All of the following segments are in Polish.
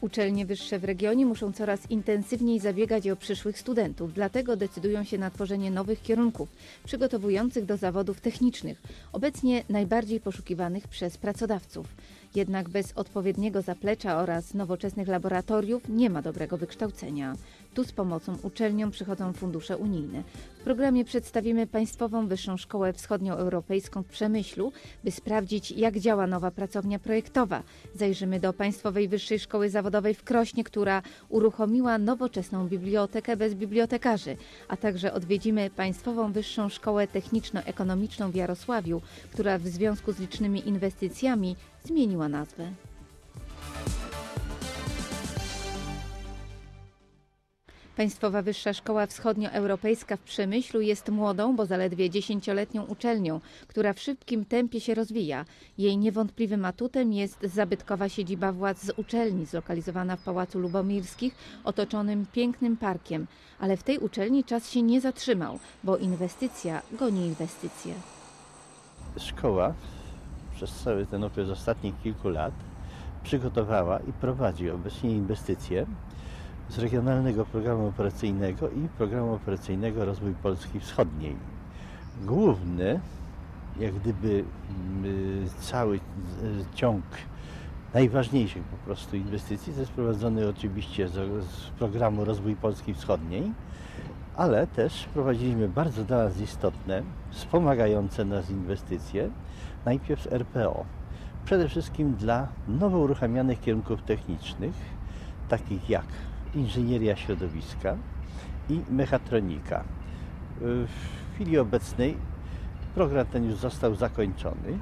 Uczelnie wyższe w regionie muszą coraz intensywniej zabiegać o przyszłych studentów, dlatego decydują się na tworzenie nowych kierunków, przygotowujących do zawodów technicznych, obecnie najbardziej poszukiwanych przez pracodawców. Jednak bez odpowiedniego zaplecza oraz nowoczesnych laboratoriów nie ma dobrego wykształcenia. Tu z pomocą uczelniom przychodzą fundusze unijne. W programie przedstawimy Państwową Wyższą Szkołę Wschodnioeuropejską w Przemyślu, by sprawdzić, jak działa nowa pracownia projektowa. Zajrzymy do Państwowej Wyższej Szkoły Zawodowej w Krośnie, która uruchomiła nowoczesną bibliotekę bez bibliotekarzy, a także odwiedzimy Państwową Wyższą Szkołę Techniczno-Ekonomiczną w Jarosławiu, która w związku z licznymi inwestycjami zmieniła nazwę. Państwowa Wyższa Szkoła Wschodnioeuropejska w Przemyślu jest młodą, bo zaledwie dziesięcioletnią uczelnią, która w szybkim tempie się rozwija. Jej niewątpliwym atutem jest zabytkowa siedziba władz z uczelni, zlokalizowana w Pałacu Lubomirskich, otoczonym pięknym parkiem. Ale w tej uczelni czas się nie zatrzymał, bo inwestycja goni inwestycje. Szkoła przez cały ten okres ostatnich kilku lat przygotowała i prowadzi obecnie inwestycje z Regionalnego Programu Operacyjnego i Programu Operacyjnego Rozwój Polski Wschodniej. Główny, jak gdyby mm, cały ciąg najważniejszych po prostu inwestycji jest prowadzony oczywiście z, z programu Rozwój Polski Wschodniej, ale też prowadziliśmy bardzo dla nas istotne, wspomagające nas inwestycje, najpierw RPO. Przede wszystkim dla nowo uruchamianych kierunków technicznych, takich jak inżynieria środowiska i mechatronika. W chwili obecnej program ten już został zakończony.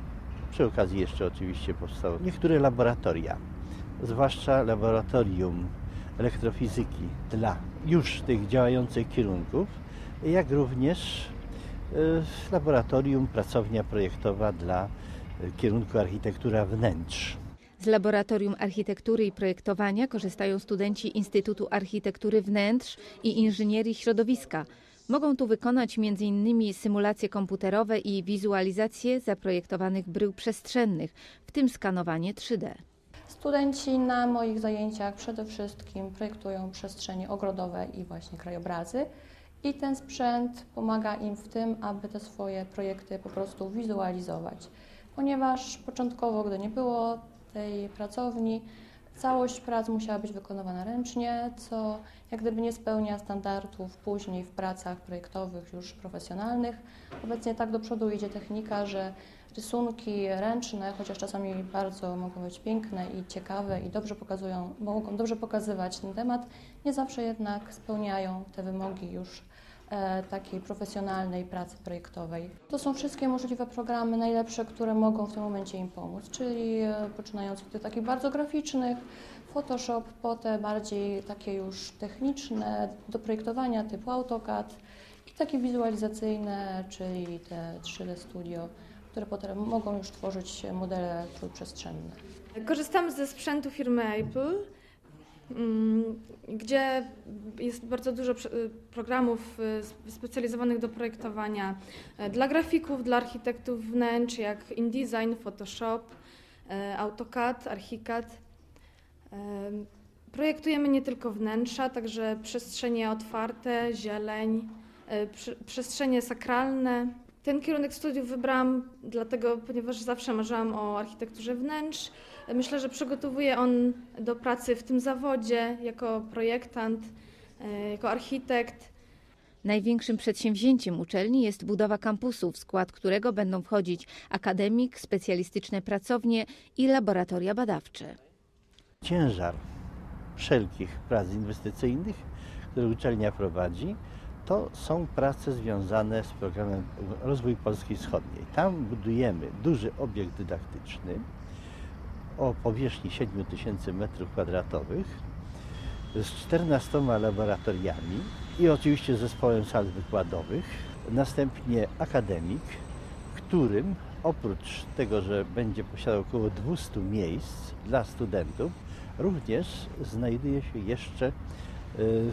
Przy okazji jeszcze oczywiście powstały niektóre laboratoria, zwłaszcza laboratorium elektrofizyki dla już tych działających kierunków, jak również e, laboratorium, pracownia projektowa dla e, kierunku architektura wnętrz. Z Laboratorium Architektury i Projektowania korzystają studenci Instytutu Architektury Wnętrz i Inżynierii Środowiska. Mogą tu wykonać m.in. symulacje komputerowe i wizualizację zaprojektowanych brył przestrzennych, w tym skanowanie 3D. Studenci na moich zajęciach przede wszystkim projektują przestrzenie ogrodowe i właśnie krajobrazy. I ten sprzęt pomaga im w tym, aby te swoje projekty po prostu wizualizować. Ponieważ początkowo, gdy nie było tej pracowni, całość prac musiała być wykonywana ręcznie, co jak gdyby nie spełnia standardów później w pracach projektowych już profesjonalnych. Obecnie tak do przodu idzie technika, że rysunki ręczne, chociaż czasami bardzo mogą być piękne i ciekawe i dobrze pokazują, mogą dobrze pokazywać ten temat, nie zawsze jednak spełniają te wymogi już takiej profesjonalnej pracy projektowej. To są wszystkie możliwe programy, najlepsze, które mogą w tym momencie im pomóc, czyli e, poczynając od tych takich bardzo graficznych, Photoshop, po te bardziej takie już techniczne do projektowania typu AutoCAD i takie wizualizacyjne, czyli te 3D Studio które potem mogą już tworzyć modele trójprzestrzenne. Korzystamy ze sprzętu firmy Apple, gdzie jest bardzo dużo programów y, specjalizowanych do projektowania e, dla grafików, dla architektów wnętrz, jak InDesign, Photoshop, AutoCAD, ArchiCAD. Projektujemy nie tylko wnętrza, także przestrzenie otwarte, zieleń, przestrzenie sakralne. Ten kierunek studiów wybrałam dlatego, ponieważ zawsze marzyłam o architekturze wnętrz. Myślę, że przygotowuje on do pracy w tym zawodzie jako projektant, e, jako architekt. Największym przedsięwzięciem uczelni jest budowa kampusu, w skład którego będą wchodzić akademik, specjalistyczne pracownie i laboratoria badawcze. Ciężar wszelkich prac inwestycyjnych, które uczelnia prowadzi, to są prace związane z programem Rozwój Polski Wschodniej. Tam budujemy duży obiekt dydaktyczny o powierzchni 7000 m2 z 14 laboratoriami i oczywiście zespołem sal wykładowych. Następnie akademik, którym oprócz tego, że będzie posiadał około 200 miejsc dla studentów, również znajduje się jeszcze y,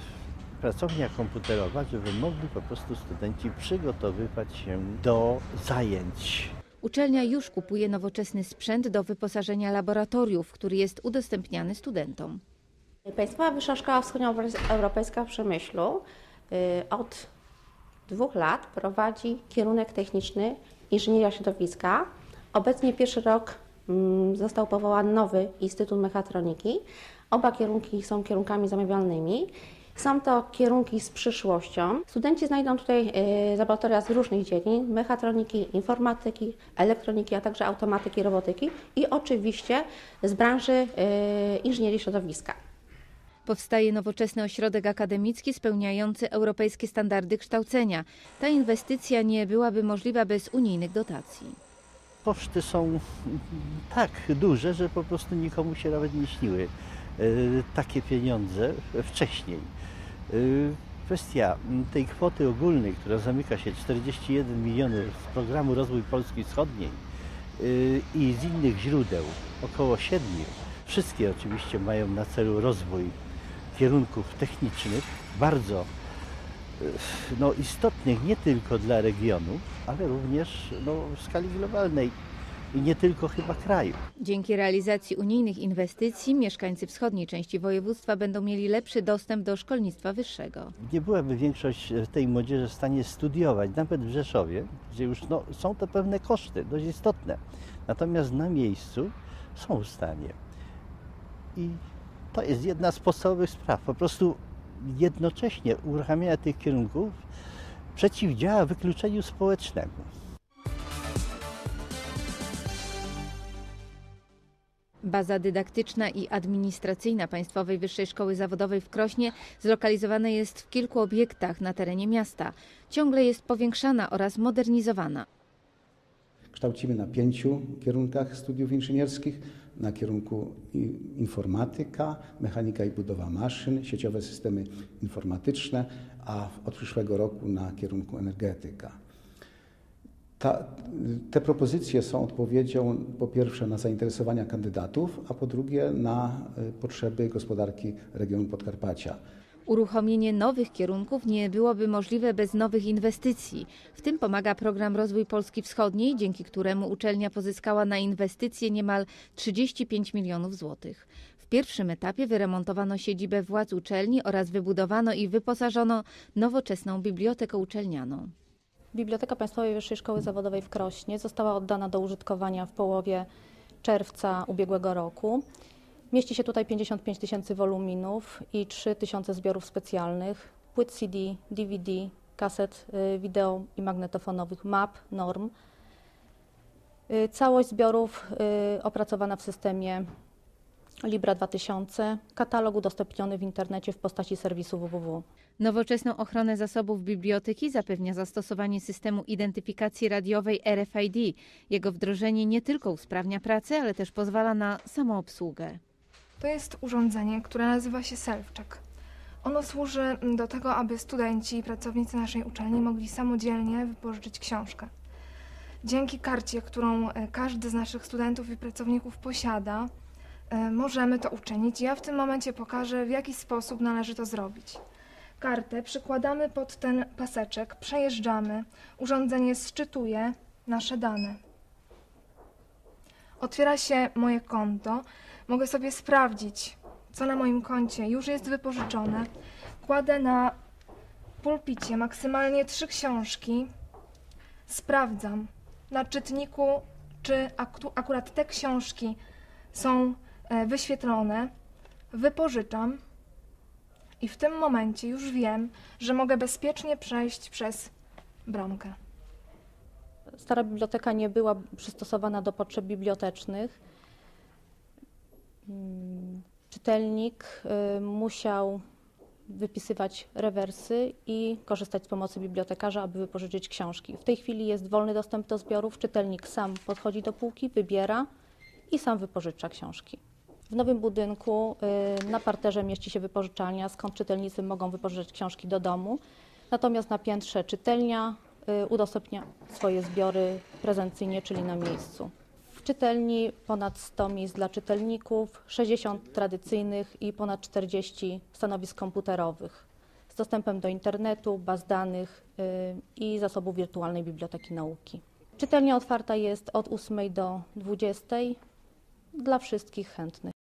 pracownia komputerowa, żeby mogli po prostu studenci przygotowywać się do zajęć. Uczelnia już kupuje nowoczesny sprzęt do wyposażenia laboratoriów, który jest udostępniany studentom. Państwowa Wyższa Szkoła Wschodnioeuropejska w Przemyślu y, od dwóch lat prowadzi kierunek techniczny inżynieria środowiska. Obecnie pierwszy rok mm, został powołany nowy Instytut Mechatroniki. Oba kierunki są kierunkami zamawialnymi. Są to kierunki z przyszłością. Studenci znajdą tutaj y, laboratoria z różnych dziedzin: mechatroniki, informatyki, elektroniki, a także automatyki, robotyki i oczywiście z branży y, inżynierii środowiska. Powstaje nowoczesny ośrodek akademicki spełniający europejskie standardy kształcenia. Ta inwestycja nie byłaby możliwa bez unijnych dotacji. Koszty są tak duże, że po prostu nikomu się nawet nie śniły e, takie pieniądze wcześniej. E, Kwestia tej kwoty ogólnej, która zamyka się 41 milionów z programu Rozwój Polski Wschodniej e, i z innych źródeł około 7, wszystkie oczywiście mają na celu rozwój kierunków technicznych, bardzo no, istotnych nie tylko dla regionu, ale również no, w skali globalnej i nie tylko chyba kraju. Dzięki realizacji unijnych inwestycji mieszkańcy wschodniej części województwa będą mieli lepszy dostęp do szkolnictwa wyższego. Nie byłaby większość tej młodzieży w stanie studiować, nawet w Rzeszowie, gdzie już no, są to pewne koszty, dość istotne. Natomiast na miejscu są w stanie. I to jest jedna z podstawowych spraw. Po prostu jednocześnie uruchamianie tych kierunków przeciwdziała wykluczeniu społecznemu. Baza dydaktyczna i administracyjna Państwowej Wyższej Szkoły Zawodowej w Krośnie zlokalizowana jest w kilku obiektach na terenie miasta. Ciągle jest powiększana oraz modernizowana. Kształcimy na pięciu kierunkach studiów inżynierskich, na kierunku informatyka, mechanika i budowa maszyn, sieciowe systemy informatyczne, a od przyszłego roku na kierunku energetyka. Ta, te propozycje są odpowiedzią po pierwsze na zainteresowania kandydatów, a po drugie na y, potrzeby gospodarki regionu Podkarpacia. Uruchomienie nowych kierunków nie byłoby możliwe bez nowych inwestycji. W tym pomaga program Rozwój Polski Wschodniej, dzięki któremu uczelnia pozyskała na inwestycje niemal 35 milionów złotych. W pierwszym etapie wyremontowano siedzibę władz uczelni oraz wybudowano i wyposażono nowoczesną bibliotekę uczelnianą. Biblioteka Państwowej Wyższej Szkoły Zawodowej w Krośnie została oddana do użytkowania w połowie czerwca ubiegłego roku. Mieści się tutaj 55 tysięcy woluminów i 3 tysiące zbiorów specjalnych, płyt CD, DVD, kaset y, wideo i magnetofonowych, map, norm. Y, Całość zbiorów y, opracowana w systemie Libra 2000, katalog udostępniony w internecie w postaci serwisu www. Nowoczesną ochronę zasobów biblioteki zapewnia zastosowanie systemu identyfikacji radiowej RFID. Jego wdrożenie nie tylko usprawnia pracę, ale też pozwala na samoobsługę. To jest urządzenie, które nazywa się SelfCheck. Ono służy do tego, aby studenci i pracownicy naszej uczelni mogli samodzielnie wypożyczyć książkę. Dzięki karcie, którą e, każdy z naszych studentów i pracowników posiada, możemy to uczynić. Ja w tym momencie pokażę, w jaki sposób należy to zrobić. Kartę przykładamy pod ten paseczek, przejeżdżamy, urządzenie sczytuje nasze dane. Otwiera się moje konto, mogę sobie sprawdzić, co na moim koncie już jest wypożyczone. Kładę na pulpicie maksymalnie trzy książki. Sprawdzam na czytniku, czy akurat te książki są e, wyświetlone. Wypożyczam i w tym momencie już wiem, że mogę bezpiecznie przejść przez bramkę. Stara biblioteka nie była przystosowana do potrzeb bibliotecznych. Mm, Czytelnik y, musiał wypisywać rewersy i korzystać z pomocy bibliotekarza, aby wypożyczyć książki. W tej chwili jest wolny dostęp do zbiorów. Czytelnik sam podchodzi do półki, wybiera i sam wypożycza książki. W nowym budynku y, na parterze mieści się wypożyczalnia, skąd czytelnicy mogą wypożyczyć książki do domu. Natomiast na piętrze czytelnia y, udostępnia swoje zbiory prezencyjnie, czyli na miejscu. W czytelni ponad 100 miejsc dla czytelników, 60 tradycyjnych i ponad 40 stanowisk komputerowych z dostępem do internetu, baz danych y, i zasobów wirtualnej biblioteki nauki. Czytelnia otwarta jest od 8 do 20 dla wszystkich chętnych.